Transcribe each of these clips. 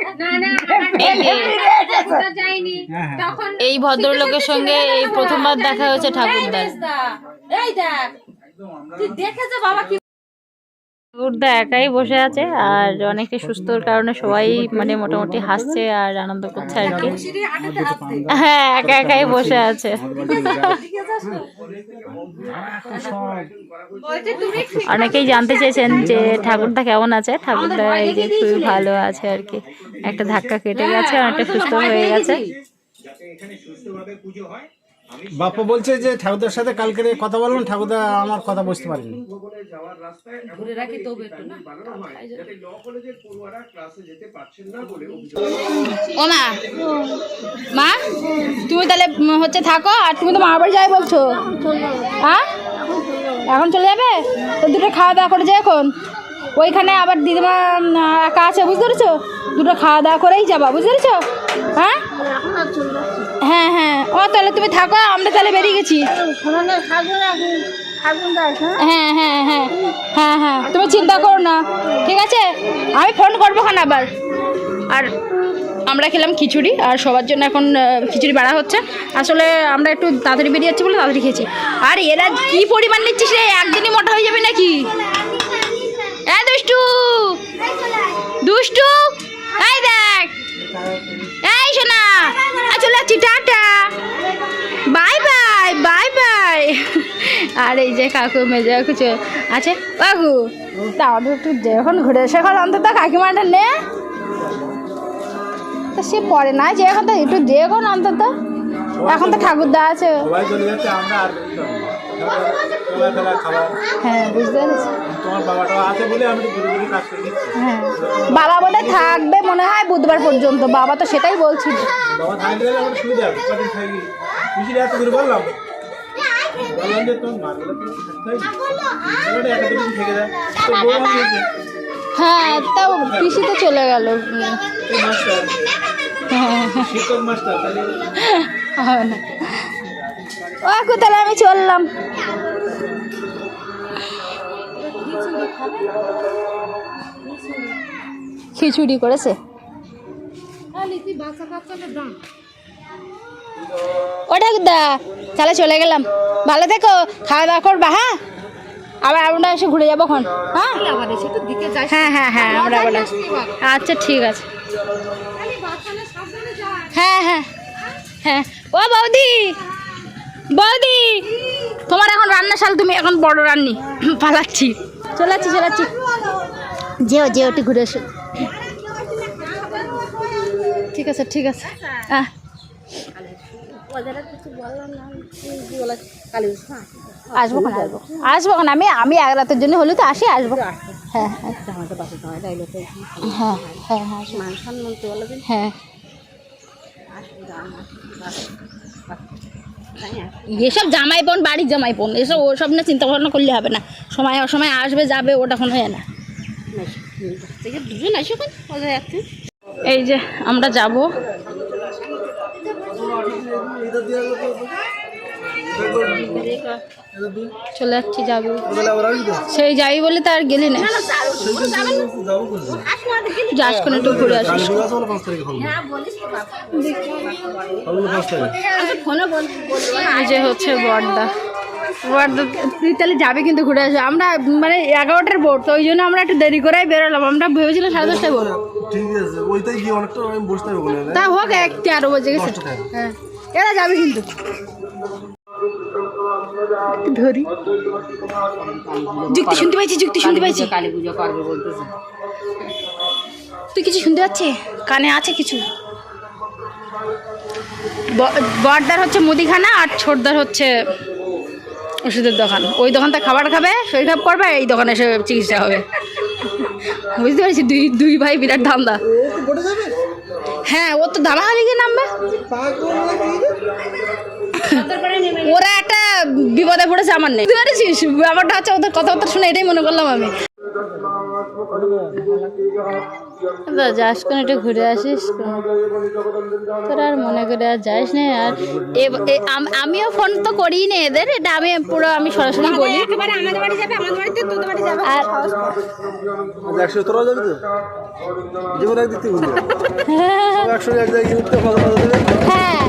হ্যাঁ, হ্যাঁ। তখন এই ভদ্রলোকের সঙ্গে এই প্রথমবার দেখা হয়েছে ঠাকুরদার। এই দেখ তুই দেখেছে বাবা কি ঠাকুরদা একাই বসে আছে আর অনেকে সুস্থর কারণে সবাই মানে মোটামুটি হাসছে আর আনন্দ করছে আর কি। হ্যাঁ একা একাই বসে আছে। অনেকেই জানতে চেয়েছেন যে ঠাকুরদা কেমন আছে? ঠাকুরদা এই যে খুবই ভালো আছে আর কি। একটা ধাক্কা কেটে গেছে, অনেকটা সুস্থ হয়ে গেছে। বাপ্পা বলছে যে ঠাকুরদার সাথে কালকে কথা বললাম ঠাকুরদা আমার কথা বুঝতে পারেনি। ধরে রাখি তবে একটু না। ও মা মা তুমি তাহলে হচ্ছে থাকো আর তুমি তো বাড়ি যাই বলছো? হ্যাঁ? এখন চলে যাবে? তো দুটো খাওয়া দাওয়া করে যে এখন? ওইখানে আবার দিদিমা একা আছে বুঝতে পেরেছ? দুটো খাওয়া দাওয়া করেই যাবা বুঝতে পেরেছ? হ্যাঁ? হ্যাঁ হ্যাঁ ও তাহলে তুমি থাকো, আমরা তাহলে বেরিয়ে গেছি। হ্যাঁ হ্যাঁ হ্যাঁ হ্যাঁ হ্যাঁ তুমি চিন্তা করো না, ঠিক আছে? আমি ফোন করব খান আবার। আর আমরা খেলাম খিচুড়ি, আর সবার জন্য এখন খিচুড়ি বাড়া হচ্ছে। আসলে আমরা একটু তাড়াতাড়ি বেরিয়ে যাচ্ছি বলে তাড়াতাড়ি খেয়েছি। আর এরা কি পরিমাণ নিচ্ছিস রে? একদিনই মোটা হয়ে যাবে নাকি? এ, দুষ্টু! দুষ্টু! এই দেখ! এই শোনা চলে যাচ্ছি, টাটা! আর এই যে কাকু মেজে কিছু আছে। কাকু তা আমাদের একটু যখন ঘুরে এসে এখন অন্তত কাকিমাটা নে। তা সে পরে না যে এখন তো একটু যে এখন অন্তত। এখন তো ঠাকুরদা আছে। হ্যাঁ বুঝতে পেরেছি। হ্যাঁ বাবা বোধহয় থাকবে মনে হয় বুধবার পর্যন্ত বাবা তো সেটাই বলছিল। বললাম যে একটা থেকে যায়। তো বউ হ্যাঁ তাও পিসি তো চলে গেল। মাস্টার হ্যাঁ শিক্ষক মাস্টার তাহলে হবে না ও তাহলে আমি চললাম। খিচুড়ি করেছে। ও দা তাহলে চলে গেলাম। ভালো থেকো খাওয়া দাওয়া করবা হ্যাঁ? আবার আমরা এসে ঘুরে যাব খন হ্যাঁ? হ্যাঁ হ্যাঁ হ্যাঁ আমরা আচ্ছা ঠিক আছে। হ্যাঁ হ্যাঁ হ্যাঁ। ও বৌদি বৌদি তোমার এখন রান্না শাল তুমি এখন বড় রান্নি। পালাচ্ছি। চলাচ্ছি চলাচ্ছি। যেও যেও একটু ঘুরে এসো। ঠিক আছে ঠিক আছে। হ্যাঁ আসব কেন আসব। আসব কেন? আমি আমি এক রাতের জন্য হলে তো আসি আসব। হ্যাঁ হ্যাঁ। হ্যাঁ হ্যাঁ হ্যাঁ হ্যাঁ। এসব জামাই বোন বাড়ির জামাই বোন এসব ওসব না চিন্তা ভাবনা করলে হবে না। সময় অসময় আসবে যাবে ওটা কোনো হয় না। দুজন আসো কোন? কোথায় যাচ্ছে এই যে আমরা যাব। চলে যাচ্ছি যাব। সেই যাই বলে তো আর গেলি না। যাস কোনো একটু ঘুরে আসিস। এই যে হচ্ছে বর্দা। বর্দা তুই তাহলে যাবে কিন্তু ঘুরে আসবে। আমরা মানে এগারোটার বোর্ড তো ওই জন্য আমরা একটু দেরি করেই বেরোলাম। আমরা ভেবেছিলাম সাড়ে দশটায় বোর্ড ঠিক আছে ওইটাই গিয়ে অনেকটা আমি বসতে হবে ওখানে তা হোক এক তেরো বেজে গেছে। হ্যাঁ এরা যাবে কিন্তু। ধরি। যুক্তি শুনতে পাইছি যুক্তি শুনতে পাইছি। কালী পুজো করবে বলতেছে। তুই কিছু শুনতে পাচ্ছি? কানে আছে কিছু? বড়দার হচ্ছে মুদিখানা আর ছোটদার হচ্ছে ওষুধের দোকান। ওই দোকানটা খাবার খাবে শরীর খারাপ করবে এই দোকানে এসে চিকিৎসা হবে। বুঝতে পারছি দুই দুই ভাই বিরাট ধান্দা। হ্যাঁ ও তো দামাহালি গিয়ে নামবে? ওরা একটা বিপদে পড়েছে আমার নেই। বুঝতে পারছিস? ব্যাপারটা হচ্ছে ওদের কথাবার্তা শুনে এটাই মনে করলাম আমি। তো যাস কোন একটু ঘুরে আসিস। তোরা আর মনে করে আর যাস না আর। আমিও ফোন তো করিই না এদের এটা আমি পুরো আমি সরাসরি বলি। একেবারে আমাদের বাড়ি যাবে আমাদের বাড়িতে তোদের বাড়ি যাবে আর একশো তোরা যাবি তো? জীবন এক দিতে একশো এক জায়গায় উঠতে ভালো ভালো দেবে। হ্যাঁ।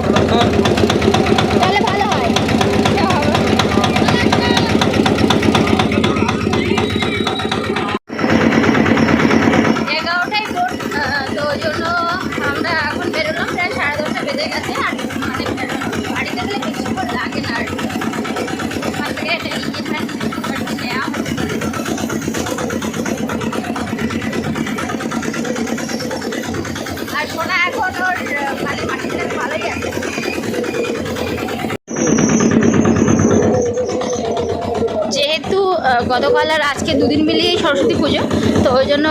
দুদিন মিলিয়েই সরস্বতী পুজো। তো ওই জন্য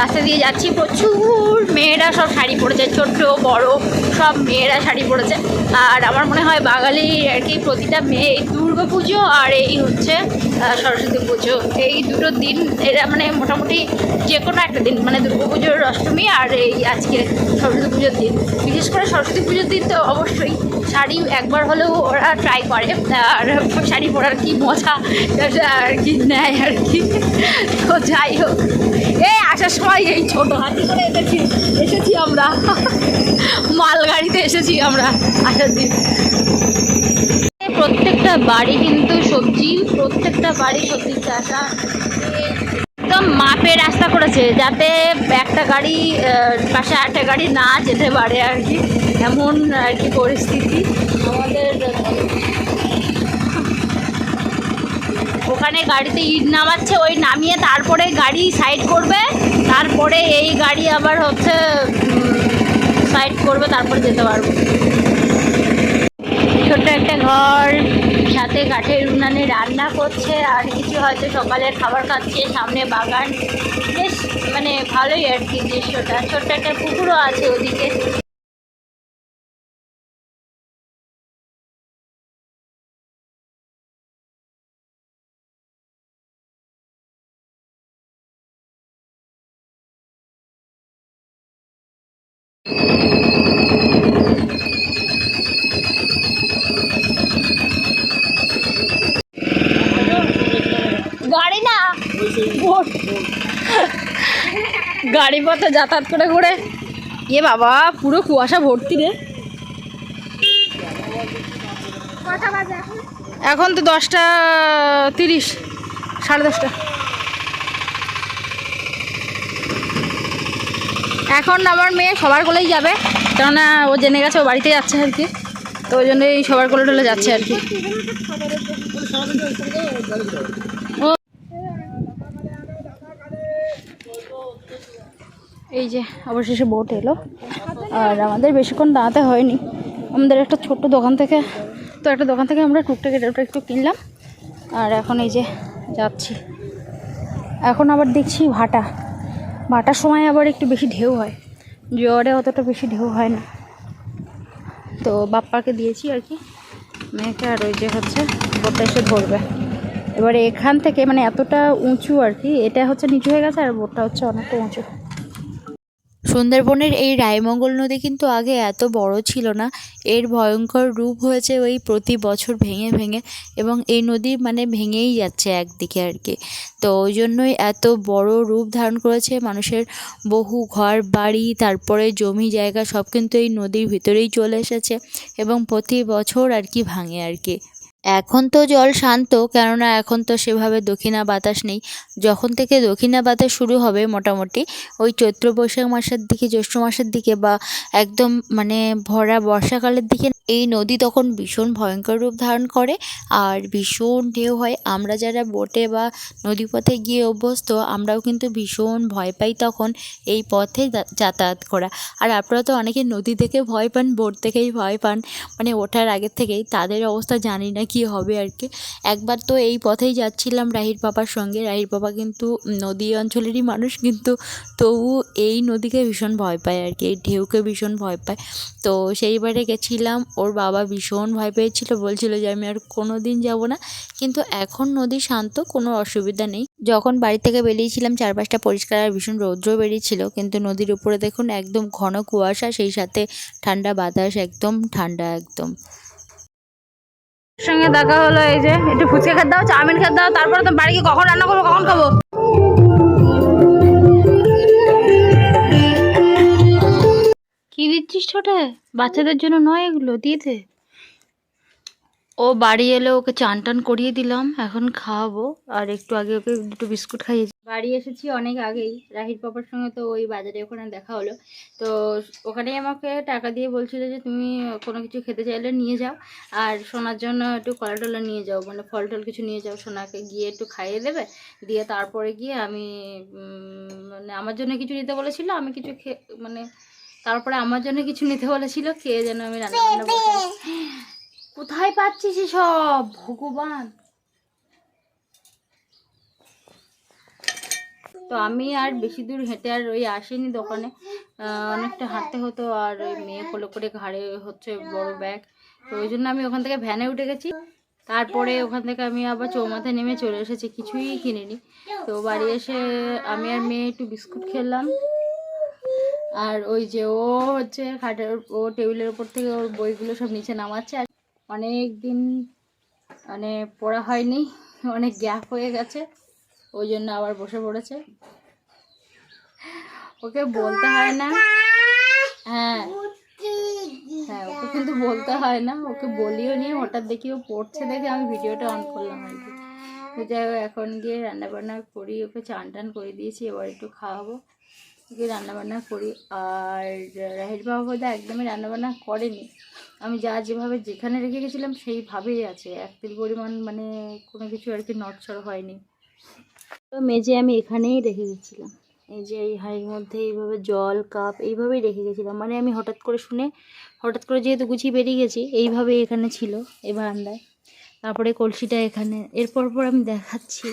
রাস্তা দিয়ে যাচ্ছি প্রচুর মেয়েরা সব শাড়ি পরেছে, ছোট্ট, বড়, সব মেয়েরা শাড়ি পরেছে। আর আমার মনে হয় বাঙালি আর কি প্রতিটা মেয়ে এই দুর্গা পুজো আর এই হচ্ছে সরস্বতী পুজো। এই দুটো দিন, এরা মানে মোটামুটি যে কোনো একটা দিন মানে দুর্গা পুজোর অষ্টমী আর এই আজকে সরস্বতী পুজোর দিন। বিশেষ করে সরস্বতী পুজোর দিন তো অবশ্যই শাড়ি একবার হলেও ওরা ট্রাই করে, আর শাড়ি পরার কি মজা, আর কি নেয় আর কি। তো যাই হোক এই আসার সময় এই ছোট হাতি করে এসেছি এসেছি আমরা। মালগাড়িতে এসেছি আমরা আসার দিন। প্রত্যেকটা বাড়ি কিন্তু সবজি, প্রত্যেকটা বাড়ি সবজি চাষ একদম মাপে রাস্তা করেছে, যাতে একটা গাড়ি পাশে একটা গাড়ি না যেতে পারে আর কি। এমন আর কি পরিস্থিতি আমাদের। ওখানে গাড়িতে ইট নামাচ্ছে, ওই নামিয়ে তারপরে গাড়ি সাইড করবে, তারপরে এই গাড়ি আবার হচ্ছে সাইড করবে, তারপরে যেতে পারব। ছোট্ট একটা ঘর সাথে কাঠের উনানে রান্না করছে আর কিছু হয়তো সকালের খাবার খাচ্ছে, সামনে বাগান। বেশ মানে ভালোই আর কি দৃশ্যটা। ছোট্ট একটা পুকুরও আছে ওদিকে। গাড়ি না বোট গাড়ি পথে যাতায়াত করে ঘুরে। এ বাবা পুরো কুয়াশা ভর্তি রে। এখন? তো দশটা তিরিশ সাড়ে দশটা। এখন আমার মেয়ে সবার কোলেই যাবে কেননা ও জেনে গেছে ও বাড়িতে যাচ্ছে আর কি। তো ওই জন্য এই সবার কোলে টোলে যাচ্ছে আর কি। এই যে অবশেষে বোট এলো। আর আমাদের বেশিক্ষণ দাঁড়াতে হয়নি। আমাদের একটা ছোট্ট দোকান থেকে, তো একটা দোকান থেকে আমরা টুকটাক এটা একটু কিনলাম। আর এখন এই যে যাচ্ছি। এখন আবার দেখছি ভাটা। ভাটার সময় আবার একটু বেশি ঢেউ হয়। জোয়ারে অতটা বেশি ঢেউ হয় না। তো বাপ্পাকে দিয়েছি আর কি। মেয়েকে আর ওই যে হচ্ছে বোটটা এসে ধরবে। এবারে এখান থেকে মানে এতটা উঁচু আর কি, এটা হচ্ছে নিচু হয়ে গেছে আর বোটটা হচ্ছে অনেকটা উঁচু। সুন্দরবনের এই রায়মঙ্গল নদী কিন্তু আগে এত বড় ছিল না। এর ভয়ঙ্কর রূপ হয়েছে ওই প্রতি বছর ভেঙে ভেঙে এবং এই নদী মানে ভেঙেই যাচ্ছে একদিকে আর কি তো ওই জন্যই এত বড় রূপ ধারণ করেছে মানুষের বহু ঘর, বাড়ি, তারপরে জমি, জায়গা সব কিন্তু এই নদীর ভিতরেই চলে এসেছে এবং প্রতি বছর আর কি ভাঙে আর কি এখন তো জল শান্ত, কেননা এখন তো সেভাবে দক্ষিণা বাতাস নেই। যখন থেকে দক্ষিণা বাতাস শুরু হবে মোটামুটি, ওই চৈত্র বৈশাখ মাসের দিকে, জ্যৈষ্ঠ মাসের দিকে বা একদম মানে ভরা বর্ষাকালের দিকে, এই নদী তখন ভীষণ ভয়ঙ্কর রূপ ধারণ করে আর ভীষণ ঢেউ হয়। আমরা যারা বোটে বা নদীপথে গিয়ে অভ্যস্ত, আমরাও কিন্তু ভীষণ ভয় পাই তখন এই পথে যাতায়াত করা। আর আপনারা তো অনেকে নদী থেকে ভয় পান, বোট থেকেই ভয় পান মানে ওঠার আগের থেকেই, তাদের অবস্থা জানি না কি হবে আর কি। একবার তো এই পথেই যাচ্ছিলাম রাহির বাবার সঙ্গে। রাহির বাবা কিন্তু নদী অঞ্চলেরই মানুষ কিন্তু তবু এই নদীকে ভীষণ ভয় পায় আর কি, এই ঢেউকে ভীষণ ভয় পায়। তো সেইবারে গেছিলাম, ওর বাবা ভীষণ ভয় পেয়েছিল, বলছিল যে আমি আর কোনো দিন যাব না। কিন্তু এখন নদী শান্ত, কোনো অসুবিধা নেই। যখন বাড়ি থেকে বেরিয়েছিলাম, চারপাশটা পরিষ্কার আর ভীষণ রৌদ্র বেরিয়েছিল। কিন্তু নদীর উপরে দেখুন একদম ঘন কুয়াশা, সেই সাথে ঠান্ডা বাতাস, একদম ঠান্ডা একদম। সঙ্গে দেখা হলো এই যে, একটু ফুচকা খেতে দাও, চাউমিন খেতে দাও, তারপরে তো বাড়ি গিয়ে কখন রান্না করব, কখন খাব? কি দিচ্ছিস ছোটে? বাচ্চাদের জন্য নয় এগুলো, দিয়ে দে। ও বাড়ি এলে ওকে চান টান করিয়ে দিলাম, এখন খাওয়াবো। আর একটু আগে ওকে দুটো বিস্কুট খাইয়েছি বাড়ি এসেছি অনেক আগেই, রাহির পাপার সঙ্গে তো ওই বাজারে ওখানে দেখা হলো। তো ওখানেই আমাকে টাকা দিয়ে বলছিল যে, তুমি কোনো কিছু খেতে চাইলে নিয়ে যাও, আর সোনার জন্য একটু কলা টলা নিয়ে যাও মানে ফল টল কিছু নিয়ে যাও, সোনাকে গিয়ে একটু খাইয়ে দেবে, দিয়ে তারপরে গিয়ে আমি মানে আমার জন্য কিছু নিতে বলেছিল, আমি কিছু মানে তারপরে আমার জন্য কিছু নিতে বলেছিল, খেয়ে যেন আমি রান্না বান্না। কোথায় পাচ্ছিস সব ভগবান। তো আমি আর বেশি দূর হেঁটে আর ওই আসিনি দোকানে। অনেকটা হাঁটতে হতো আর ওই মেয়ে কোলে করে ঘাড়ে হচ্ছে বড় ব্যাগ। তো ওই জন্য আমি ওখান থেকে ভ্যানে উঠে গেছি। তারপরে ওখান থেকে আমি আবার চৌমাথা নেমে চলে এসেছি। কিছুই কিনিনি। তো বাড়ি এসে আমি আর মেয়ে একটু বিস্কুট খেলাম। আর ওই যে ও হচ্ছে খাটের, ও টেবিলের উপর থেকে ওর বইগুলো সব নিচে নামাচ্ছে। আর অনেক দিন মানে পড়া হয়নি, অনেক গ্যাপ হয়ে গেছে, ওই জন্য আবার বসে পড়েছে। ওকে বলতে হয় না। হ্যাঁ। হ্যাঁ ওকে কিন্তু বলতে হয় না, ওকে বলিও নি, হঠাৎ দেখি ও পড়ছে দেখে আমি ভিডিওটা অন করলাম আর কি। যাই হোক, এখন গিয়ে রান্নাবান্না করি, ওকে চান টান করে দিয়েছি, এবার একটু খাওয়াবো। গিয়ে রান্নাবান্না করি। আর রাহির বাবা বোধহয় একদমই রান্নাবান্না করেনি। আমি যা যেভাবে যেখানে রেখে গেছিলাম সেইভাবেই আছে। এক তিল পরিমাণ মানে কোনো কিছু আর কি নড়চড় হয়নি। তো মেজে আমি এখানেই রেখে গেছিলাম। এই যে এই হাঁড়ির মধ্যে এইভাবে জল, কাপ এইভাবেই রেখে গেছিলাম। মানে আমি হঠাৎ করে শুনে, হঠাৎ করে যেহেতু গুছিয়ে বেরিয়ে গেছি, এইভাবেই এখানে ছিল এই বারান্দায়। তারপরে কলসিটা এখানে। এরপর পর আমি দেখাচ্ছি।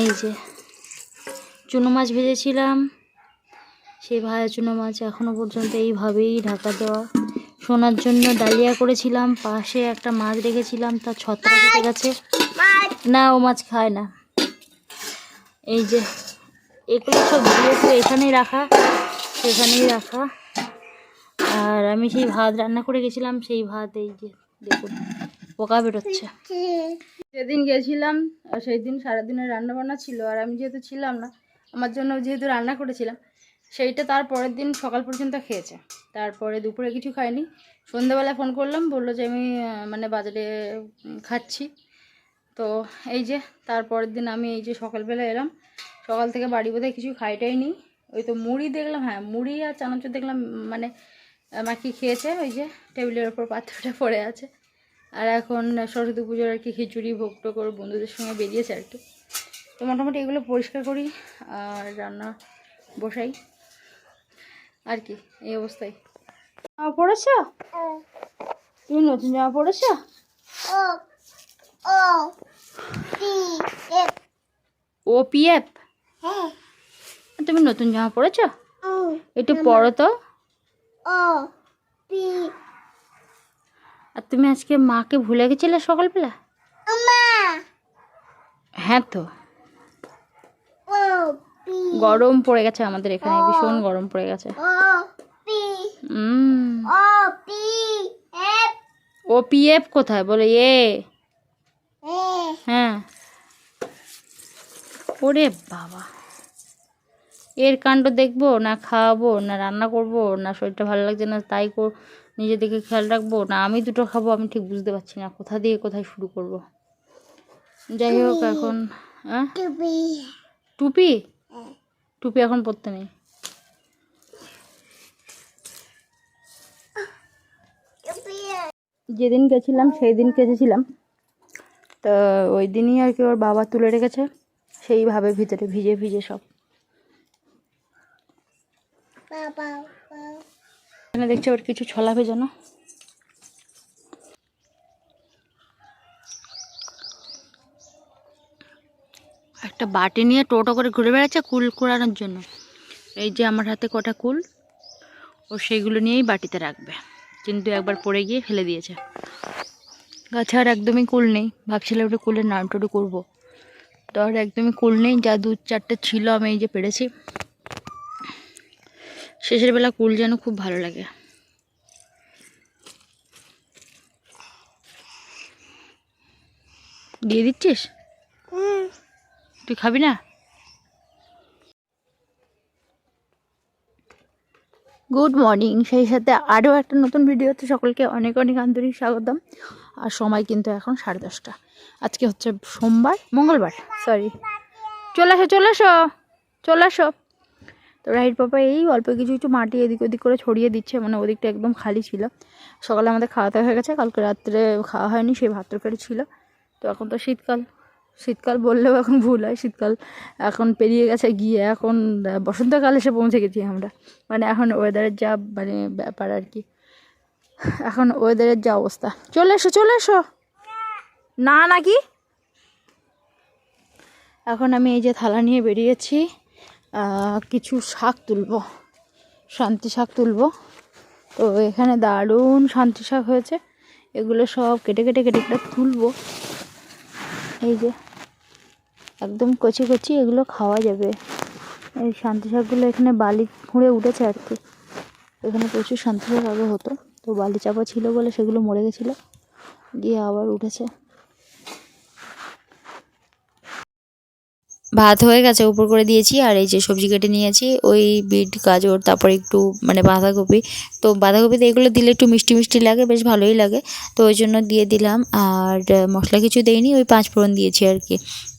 এই যে চুনো মাছ ভেজেছিলাম। সেই ভাজা চুনো মাছ এখনও পর্যন্ত এইভাবেই ঢাকা দেওয়া। সোনার জন্য ডালিয়া করেছিলাম পাশে একটা মাছ রেখেছিলাম তার ছত্রা কেটে গেছে। না ও মাছ খায় না। এই যে এগুলো সব দিয়ে তো এখানেই রাখা সেখানেই রাখা। আর আমি সেই ভাত রান্না করে গেছিলাম সেই ভাত এই যে দেখুন পোকা বেরোচ্ছে। যেদিন গেছিলাম আর সেই দিন সারাদিনের রান্না বান্না ছিল আর আমি যেহেতু ছিলাম না আমার জন্য যেহেতু রান্না করেছিলাম সেইটা তার পরের দিন সকাল পর্যন্ত খেয়েছে। তারপরে দুপুরে কিছু খাইনি সন্ধ্যাবেলায় ফোন করলাম, বলল যে আমি মানে বাজারে খাচ্ছি। তো এই যে তারপরের দিন আমি এই যে সকালবেলা এলাম। সকাল থেকে বাড়ি বোধহয় কিছু খাইটাই নি ওই তো মুড়ি দেখলাম হ্যাঁ মুড়ি আর চানাচুর দেখলাম মানে মাকি খেয়েছে? ওই যে টেবিলের ওপর পাত্রটা পড়ে আছে। আর এখন সরস্বতী পুজোর আর কি খিচুড়ি, ভোগ করে বন্ধুদের সঙ্গে বেরিয়েছে আর কি। তো মোটামুটি এগুলো পরিষ্কার করি, আর রান্না বসাই। আর কি এই অবস্থায়। জামা পড়েছ? তুমি নতুন জামা পড়েছ? ও পিএফ তুমি নতুন জামা পড়েছ? একটু পরো তো। আর তুমি আজকে মাকে ভুলে গেছিলে সকালবেলা? হ্যাঁ তো। গরম পড়ে গেছে আমাদের এখানে ভীষণ গরম পড়ে গেছে। ও পিএফ কোথায়? বলে এ। হ্যাঁ। ওরে বাবা। এর কাণ্ড দেখব না খাওয়াবো না রান্না করব না শরীরটা ভালো লাগছে না তাই নিজে দিকে খেয়াল রাখব না আমি দুটো খাব আমি ঠিক বুঝতে পারছি না কোথা দিয়ে কোথায় শুরু করব। যাই হোক এখন হ্যাঁ টুপি? টুপি এখন পরতে নেই। যেদিন গেছিলাম সেই দিন কেচেছিলাম। তো ওই দিনই আর কি ওর বাবা তুলে রেখেছে। সেইভাবে ভিতরে ভিজে ভিজে সব। এখানে দেখছি ওর কিছু ছলা ভেজানো। একটা বাটি নিয়ে টোটো করে ঘুরে বেড়াচ্ছে কুল কুড়ানোর জন্য। এই যে আমার হাতে কটা কুল, ও সেইগুলো নিয়েই বাটিতে রাখবে। কিন্তু একবার পড়ে গিয়ে ফেলে দিয়েছে। গাছে আর একদমই কুল নেই। ভাবছিলাম একটু কুলের নাড়ুটাড়ু করব। তো আর একদমই কুল নেই, যা দু চারটে ছিল, আমি এই যে পেরেছি। শেষের বেলা কুল যেন খুব ভালো লাগে। দিয়ে দিচ্ছিস? তুই খাবি না? গুড মর্নিং সেই সাথে আরও একটা নতুন ভিডিওতে সকলকে অনেক অনেক আন্তরিক স্বাগতম। আর সময় কিন্তু এখন সাড়ে দশটা। আজকে হচ্ছে সোমবার, মঙ্গলবার সরি চলে আসো চলে আসো চলে আসো। তো রাইট পাপা এই অল্প কিছু কিছু মাটি এদিক ওদিক করে ছড়িয়ে দিচ্ছে মানে ওদিকটা একদম খালি ছিল। সকালে আমাদের খাওয়াতে হয়ে গেছে, কালকে রাত্রে খাওয়া হয়নি, সেই ভাত তরকারি ছিল। তো এখন তো শীতকাল। শীতকাল বললেও এখন ভুল হয়। শীতকাল এখন পেরিয়ে গেছে, গিয়ে এখন বসন্তকাল এসে পৌঁছে গেছি আমরা। মানে এখন ওয়েদারের যা মানে ব্যাপার আর কি। এখন ওয়েদারের যা অবস্থা। চলে এসো চলে এসো। না, নাকি? এখন আমি এই যে থালা নিয়ে বেরিয়েছি কিছু শাক তুলব, শান্তি শাক তুলব। তো এখানে দারুণ শান্তি শাক হয়েছে। এগুলো সব কেটে কেটে কেটে কেটে তুলব। এই যে একদম কচি কচি এগুলো খাওয়া যাবে। এই শান্তি শাকগুলো এখানে বালি খুঁড়ে উঠেছে আর কি। এখানে প্রচুর শান্তি শাক আগে হতো, তো বালি চাপা ছিল বলে সেগুলো মরে গেছিল গিয়ে আবার উঠেছে। ভাত হয়ে গেছে, উপর করে দিয়েছি, আর এই যে সবজি কেটে নিয়েছি ওই বিট, গাজর, তারপর একটু মানে বাঁধাকপি। তো বাঁধাকপিতে এগুলো দিলে একটু মিষ্টি মিষ্টি লাগে, বেশ ভালোই লাগে। তো ওই জন্য দিয়ে দিলাম, আর মশলা কিছু দেইনি, ওই পাঁচ ফোড়ন দিয়েছি আর কি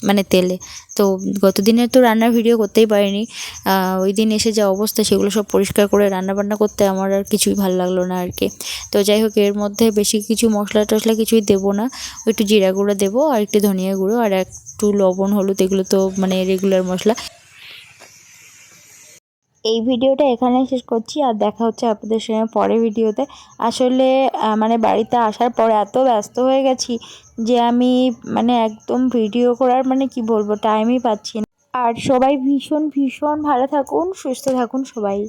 মানে তেলে। তো গত দিনের তো রান্নার ভিডিও করতেই পারিনি ওই দিন এসে যা অবস্থা, সেগুলো সব পরিষ্কার করে রান্না বান্না করতে আমার আর কিছুই ভালো লাগল না আর কি। তো যাই হোক, এর মধ্যে বেশি কিছু মশলা টশলা কিছুই দেবো না, একটু জিরা গুঁড়ো দেবো, আর একটু ধনিয়া গুঁড়ো, আর একটু লবণ, হলুদ, এগুলো তো মানে রেগুলার মশলা। এই ভিডিওটা এখানে শেষ করছি, আর দেখা হচ্ছে আপনাদের সঙ্গে পরে ভিডিওতে। আসলে মানে বাড়িতে আসার পর এত ব্যস্ত হয়ে গেছি যে আমি মানে একদম ভিডিও করার মানে কি বলব টাইমই পাচ্ছি না। আর সবাই ভীষণ ভীষণ ভালো থাকুন, সুস্থ থাকুন সবাই।